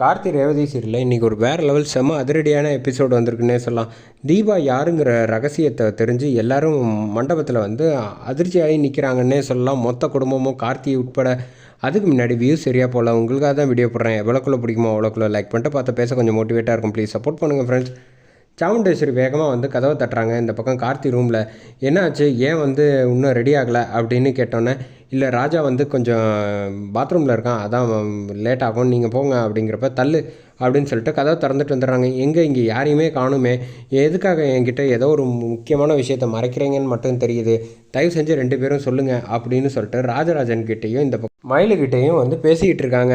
கார்த்தி ரேவதி சீரியலில் இன்றைக்கி ஒரு வேறு லெவல் செம்ம அதிரடியான எபிசோடு வந்திருக்குன்னே சொல்லலாம். தீபா யாருங்கிற ரகசியத்தை தெரிஞ்சு எல்லாரும் மண்டபத்தில் வந்து அதிர்ச்சியாகி நிற்கிறாங்கன்னே சொல்லலாம். மொத்த குடும்பமும் கார்த்தி உட்பட. அதுக்கு முன்னாடி வியூ சரியாக போகல உங்களுக்காக தான் வீடியோ போடுறேன். எவ்வளோக்குள்ளே பிடிக்குமோ அவ்வளோக்குள்ளே லைக் பண்ணிட்டு பார்த்து பேச கொஞ்சம் மோட்டிவேட்டாக இருக்கும். ப்ளீஸ் சப்போர்ட் பண்ணுங்கள் ஃப்ரெண்ட்ஸ் சாமுண்டேஸ்வரி வேகமாக வந்து கதவை தட்டுறாங்க. இந்த பக்கம் கார்த்தி ரூமில் என்னாச்சு? ஏன் வந்து இன்னும் ரெடி ஆகலை? அப்படின்னு கேட்டோன்னே இல்லை ராஜா வந்து கொஞ்சம் பாத்ரூமில் இருக்கான். அதான் லேட் ஆகும். நீங்கள் போங்க. அப்படிங்கிறப்ப தள்ளு அப்படின்னு சொல்லிட்டு கதவை திறந்துட்டு வந்துடுறாங்க. எங்கே இங்கே யாரையுமே காணுமே. எதுக்காக என்கிட்ட ஏதோ ஒரு முக்கியமான விஷயத்த மறைக்கிறீங்கன்னு மட்டும் தெரியுது. தயவு செஞ்சு ரெண்டு பேரும் சொல்லுங்கள் அப்படின்னு சொல்லிட்டு ராஜராஜன் கிட்டேயும் இந்த மயிலுக்கிட்டேயும் வந்து பேசிக்கிட்டு இருக்காங்க.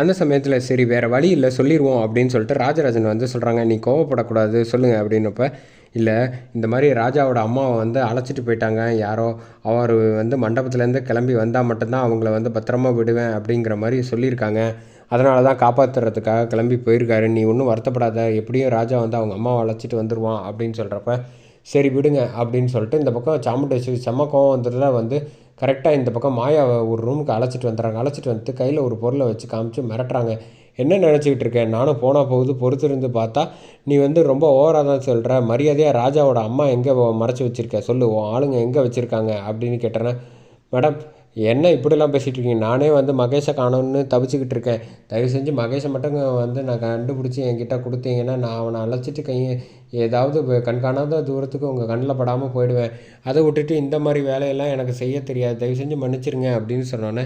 அந்த சமயத்தில் சரி வேறு வழி இல்லை சொல்லிடுவோம் அப்படின்னு சொல்லிட்டு ராஜராஜன் வந்து சொல்கிறாங்க நீ கோவப்படக்கூடாது சொல்லுங்கள் அப்படின்னப்ப இல்லை இந்த மாதிரி ராஜாவோட அம்மாவை வந்து அழைச்சிட்டு போயிட்டாங்க. யாரோ அவர் வந்து மண்டபத்துலேருந்து கிளம்பி வந்தால் மட்டும்தான் அவங்கள வந்து பத்திரமா விடுவேன் அப்படிங்கிற மாதிரி சொல்லியிருக்காங்க. அதனால தான் காப்பாற்றுறதுக்காக கிளம்பி போயிருக்காரு. நீ ஒன்றும் வருத்தப்படாத. எப்படியும் ராஜா வந்து அவங்க அம்மாவை அழைச்சிட்டு வந்துடுவான் அப்படின்னு சொல்கிறப்ப சரி விடுங்க அப்படின்னு சொல்லிட்டு இந்த பக்கம் சாமுண்டேஸ்வரி செம்ம கோவம் வந்து கரெக்டாக இந்த பக்கம் மாயாவை ஒரு ரூமுக்கு அழைச்சிட்டு வந்துடுறாங்க. அழைச்சிட்டு வந்துட்டு கையில் ஒரு பொருளை வச்சு காமிச்சு மிரட்டுறாங்க. என்ன நினச்சிக்கிட்டு இருக்கேன் நானும் போனால் போகுது. பொறுத்திருந்து பார்த்தா நீ வந்து ரொம்ப ஓவராக தான் சொல்கிற மரியாதையாக ராஜாவோட அம்மா எங்கே மறைச்சி வச்சுருக்க? சொல்லு. உன் ஆளுங்க எங்கே வச்சுருக்காங்க? அப்படின்னு கேட்டேன்னா மேடம் என்ன இப்படிலாம் பேசிகிட்டு இருக்கீங்க நானே வந்து மகேஷை காணணும்னு தவிச்சிக்கிட்டு இருக்கேன் தயவு செஞ்சு மகேஷை மட்டும் வந்து நான் கண்டுபிடிச்சி என்கிட்ட கொடுத்தீங்கன்னா நான் அவனை அழைச்சிட்டு கை ஏதாவது கண்காணாத தூரத்துக்கு உங்கள் கண்ணில் படாமல் போயிடுவேன். அதை விட்டுட்டு இந்த மாதிரி வேலையெல்லாம் எனக்கு செய்ய தெரியாது. தயவு செஞ்சு மன்னிச்சிருங்க அப்படின்னு சொன்னோன்னே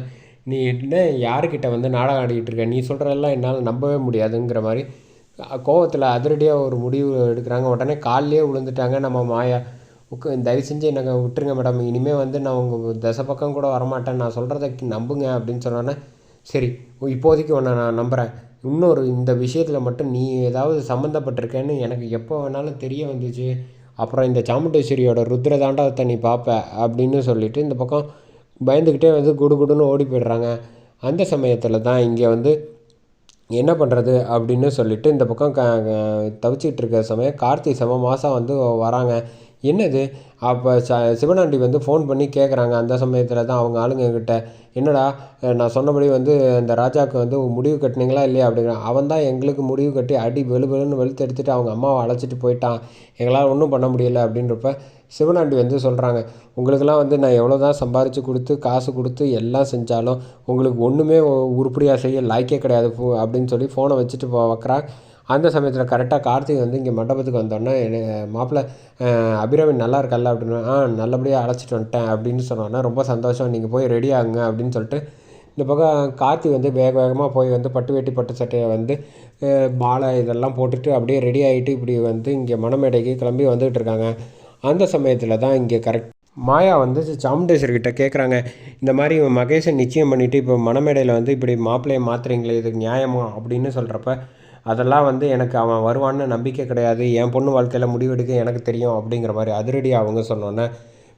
நீ என்ன யாருக்கிட்ட வந்து நாடகம் ஆடிக்கிட்டு இருக்க நீ சொல்கிறதெல்லாம் என்னால் நம்பவே முடியாதுங்கிற மாதிரி கோவத்தில் அதிரடியாக ஒரு முடிவு எடுக்கிறாங்க. உடனே காலிலே விழுந்துட்டாங்க நம்ம மாயா. உக்கு தயவு செஞ்சு எனக்கு விட்டுருங்க மேடம் இனிமேல் வந்து நான் உங்கள் தசை பக்கம் கூட வரமாட்டேன். நான் சொல்கிறத நம்புங்க அப்படின்னு சொன்னோன்னே சரி இப்போதைக்கு உன்னை நான் நம்புகிறேன் இன்னொரு இந்த விஷயத்தில் மட்டும் நீ ஏதாவது சம்மந்தப்பட்டிருக்கேன்னு எனக்கு எப்போ வேணாலும் தெரிய வந்துச்சு. அப்புறம் இந்த சாமுண்டேஸ்வரியோட ருத்ர தாண்டவத்தை நீ பார்ப்ப அப்படின்னு சொல்லிவிட்டு இந்த பக்கம் பயந்துக்கிட்டே வந்து குடு குடுன்னு ஓடி போய்ட்றாங்க. அந்த சமயத்தில் தான் இங்கே வந்து என்ன பண்ணுறது அப்படின்னு சொல்லிவிட்டு இந்த பக்கம் க தவிச்சிக்கிட்டு இருக்க சமயம் கார்த்திகை செம மாதம் வந்து வராங்க. என்னது? அப்போ ச சிவனாண்டி வந்து ஃபோன் பண்ணி கேட்குறாங்க அந்த சமயத்தில் தான் அவங்க ஆளுங்கக்கிட்ட என்னடா நான் சொன்னபடி வந்து இந்த ராஜாவுக்கு வந்து முடிவு கட்டினீங்களா இல்லையா? அப்படிங்கிறான் அவன் தான் எங்களுக்கு முடிவு கட்டி அடி வெளு வெளுன்னு வெளுத்து எடுத்துகிட்டு அவங்க அம்மாவை அழைச்சிட்டு போயிட்டான். எங்களால் ஒன்றும் பண்ண முடியல. அப்படின்றப்ப சிவனாண்டி வந்து சொல்கிறாங்க உங்களுக்கெல்லாம் வந்து நான் எவ்வளோ தான் சம்பாரித்து கொடுத்து காசு கொடுத்து எல்லாம் செஞ்சாலும் உங்களுக்கு ஒன்றுமே உருப்படியாக செய்ய லாய்க்கே கிடையாது அப்படின்னு சொல்லி ஃபோனை வச்சுட்டு வைக்கிறான் அந்த சமயத்தில் கரெக்டாக கார்த்திக் வந்து இங்கே மண்டபத்துக்கு வந்தோடனே மாப்பிள்ளை அபிராமி நல்லா இருக்கல்ல? அப்படின்னு ஆ நல்லபடியாக அழைச்சிட்டு வந்துட்டேன் அப்படின்னு சொன்னோன்னே ரொம்ப சந்தோஷம் நீங்கள் போய் ரெடி ஆகுங்க அப்படின்னு சொல்லிட்டு இந்த பக்கம் கார்த்தி வந்து வேக வேகமாக போய் வந்து பட்டு வேட்டி பட்டு சட்டையை வந்து மாலை இதெல்லாம் போட்டுட்டு அப்படியே ரெடி ஆகிட்டு இப்படி வந்து இங்கே மணமேடைக்கு கிளம்பி வந்துகிட்டு இருக்காங்க. அந்த சமயத்தில் தான் இங்கே கரெக்ட் மாயா வந்து சாமுண்டேஸ்வர்கிட்ட கேட்குறாங்க இந்த மாதிரி மகேஷை நிச்சயம் பண்ணிவிட்டு இப்போ மணமேடையில் வந்து இப்படி மாப்பிள்ளையை மாற்றுறீங்களே இதுக்கு நியாயமா? அப்படின்னு சொல்கிறப்ப அதெல்லாம் வந்து எனக்கு அவன் வருவான்னு நம்பிக்கை கிடையாது. என் பொண்ணு வாழ்க்கையில் முடிவெடுக்க எனக்கு தெரியும் அப்படிங்கிற மாதிரி அதிரடி அவங்க சொன்னோன்னே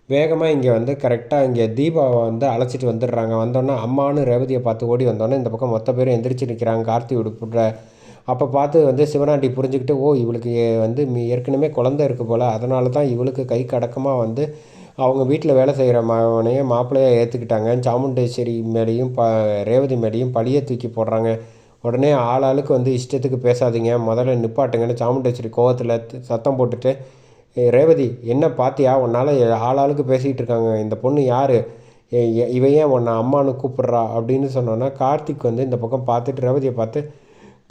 வேகமாக இங்கே வந்து கரெக்டாக இங்கே தீபாவை வந்து அழைச்சிட்டு வந்துடுறாங்க. வந்தோன்னே அம்மானு ரேவதியை பார்த்து ஓடி வந்தோன்னே இந்த பக்கம் மொத்த பேரும் எந்திரிச்சு நிற்கிறாங்க கார்த்தி விடுப்புற அப்போ பார்த்து வந்து சிவனாண்டி புரிஞ்சுக்கிட்டு ஓ இவளுக்கு வந்து ஏற்கனவே குழந்த இருக்குது போல். அதனால தான் இவளுக்கு கை கடக்கமாக வந்து அவங்க வீட்டில் வேலை செய்கிற மாவனையும் மாப்பிள்ளையாக ஏற்றுக்கிட்டாங்க சாமுண்டேஸ்வரி மேலேயும் ப ரேவதி மேலேயும் பழியை தூக்கி போடுறாங்க. உடனே ஆள் ஆளுக்கு வந்து இஷ்டத்துக்கு பேசாதீங்க. முதல்ல நிப்பாட்டுங்கன்னு சாமுண்டேஸ்வரி கோவத்தில் சத்தம் போட்டுட்டு ரேவதி என்ன பார்த்தியா உன்னால் ஆள் ஆளுக்கு பேசிக்கிட்டு இருக்காங்க. இந்த பொண்ணு யார்? இவன் ஏன் உன்னை அம்மானு கூப்பிட்றா? அப்படின்னு சொன்னோன்னா கார்த்திக் வந்து இந்த பக்கம் பார்த்துட்டு ரேவதியை பார்த்து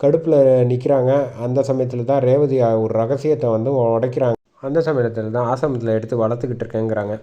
கடுப்பில் நிற்கிறாங்க அந்த சமயத்தில் தான் ரேவதி ஒரு ரகசியத்தை வந்து உடைக்கிறாங்க. அந்த சமயத்தில் தான் ஆசிரமத்தில் எடுத்து வளர்த்துக்கிட்டு இருக்கேங்கிறாங்க.